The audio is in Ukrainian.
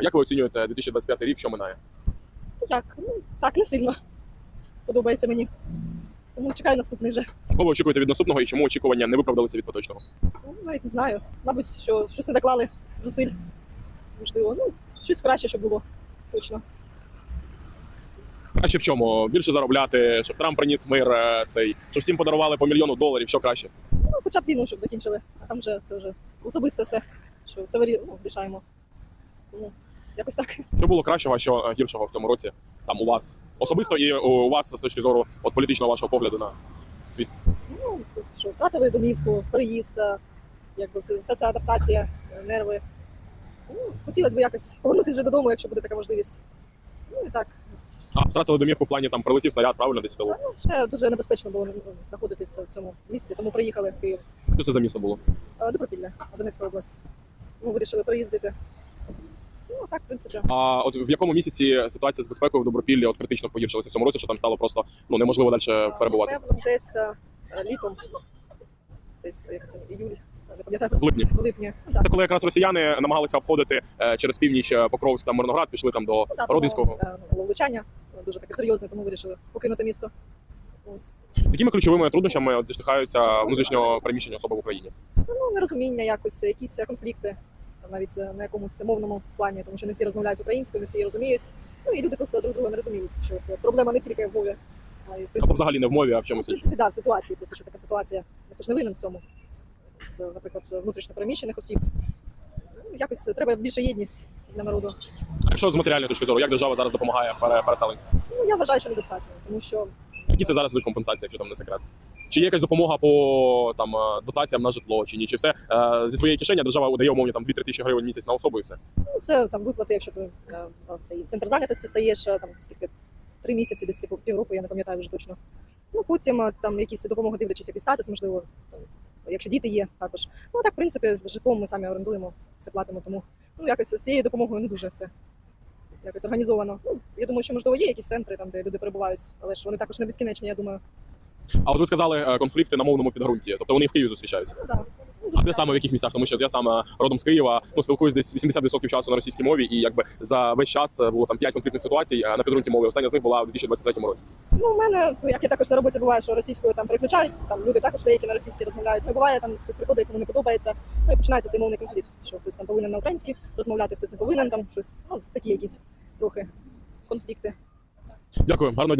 Як ви оцінюєте 2025 рік, що минає? Як? Ну, так, не сильно подобається мені. Тому чекаю наступний вже. Чого ви очікуєте від наступного і чому очікування не виправдалися від поточного? Ну, навіть не знаю. Мабуть, що щось не доклали зусиль. Можливо, ну, щось краще, щоб було. Точно. Краще в чому? Більше заробляти, щоб Трамп приніс мир е, цей, щоб всім подарували по мільйону доларів, що краще. Ну, хоча б війну, щоб закінчили. А там вже це вже особисте все, що це вирі... ну. Тому якось так. Що було кращого, що е, гіршого в цьому році там у вас особисто і у вас з точки зору от політичного вашого погляду на світ? Ну, що втратили домівку, переїзд, е, якби вся ця адаптація, е, нерви. Ну, хотілося б якось повернутися вже додому, якщо буде така можливість. Ну і так. а втратили домівку в плані там прилетів снаряд, правильно десь? Ну, ще дуже небезпечно було ну, знаходитися в цьому місці, тому приїхали в Київ. Що це за місто було? Добропілля, Донецька область. Тому вирішили приїздити. Ну, так, в принципі. А от в якому місяці ситуація з безпекою в Добропіллі от критично погіршилася в цьому році, що там стало просто ну неможливо далі перебувати Напевно, десь е, літом. Десь як це іюль, не пам'ятаю. в липні. В липні. Ну, так. Це коли якраз росіяни намагалися обходити е, через північ е, Покровськ та Мирноград, пішли там до Ну, Родинського. було, е, було влучання е, дуже таке серйозне, тому вирішили покинути місто. Ось. З якими ключовими труднощами от зіштовхаються внутрішньо переміщені особи в Україні. Ну, нерозуміння якось, якісь е, конфлікти, там навіть е, на якомусь мовному плані, тому що не всі розмовляють українською, не всі її розуміють. Ну і люди просто друг друга не розуміють, що це проблема не тільки в мові, а й в Або взагалі не в мові, а в в чомусь іншому. принципі, да, в ситуації, просто що така ситуація. Ніхто ж не винен в цьому. Це, наприклад, внутрішньо переміщених осіб. Ну, якось треба більше єдність для народу. А якщо з матеріальної точки зору, як держава зараз допомагає пере- переселенцям? Ну я вважаю, що недостатньо, тому що Які це зараз вид компенсації, якщо там не секрет? Чи є якась допомога по там е, дотаціям на житло, чи ні? Чи все е, зі своєї кишені держава видає умовні там 2-3 тисячі гривень місяць на особу і все? Це там виплати, якщо ти е, цей центр зайнятості стаєш там скільки три місяці, десь півроку, я не пам'ятаю вже точно. Ну потім там якісь допомоги дивлячись, який статус, можливо, там, якщо діти є, також. Ну так, в принципі, житлом ми самі орендуємо, все платимо, тому ну якось з цією допомогою не дуже все. Якось організовано. Ну, я думаю, що можливо є якісь центри, там, де люди перебувають, але ж вони також не безкінечні, я думаю. А от ви сказали е, конфлікти на мовному підґрунті, тобто вони в Києві зустрічаються. Ну так. Ну, А де саме в яких місцях? Тому що я сам родом з Києва, ну спілкуюсь десь 80% часу на російській мові, і якби за весь час е, було там 5 конфліктних ситуацій е, на підґрунті мови. Остання з них була в 2023 році. Ну, у мене, як я також на роботі буває, що російською там переключаюсь, там люди також деякі на російській розмовляють. Ну, буває, там хтось приходить, кому не подобається. Ну і починається цей мовний конфлікт, що хтось там повинен на українській розмовляти, хтось не повинен там щось. Ну, такі якісь трохи конфлікти. Дякую, гарного дня.